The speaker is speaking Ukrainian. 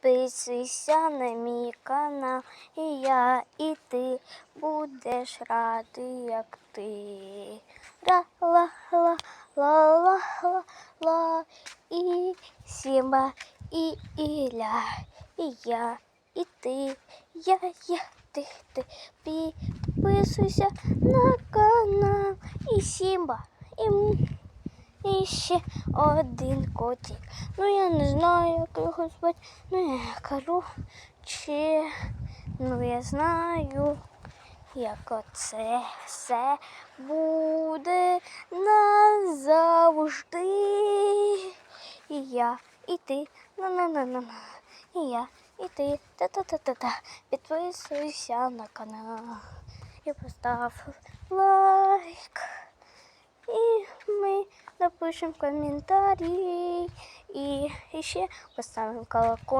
Підписуйся на мій канал, і я, і ти будеш радий, як ти. Ла-ла-ла-ла-ла-ла, і Сімба, і Ілля, і я, і ти, я, я, ти, ти. Підписуйся на канал, і Сімба, і і ще один котик. Ну я не знаю, як його звати. Ну я кажу, чи ну я знаю, як оце все буде назавжди. І я, і ти, на на на на на і я, і ти, та-та-та-та-та. Підписуйся на канал і постав лайк. И коментарі і, і ще поставимо колокольчик.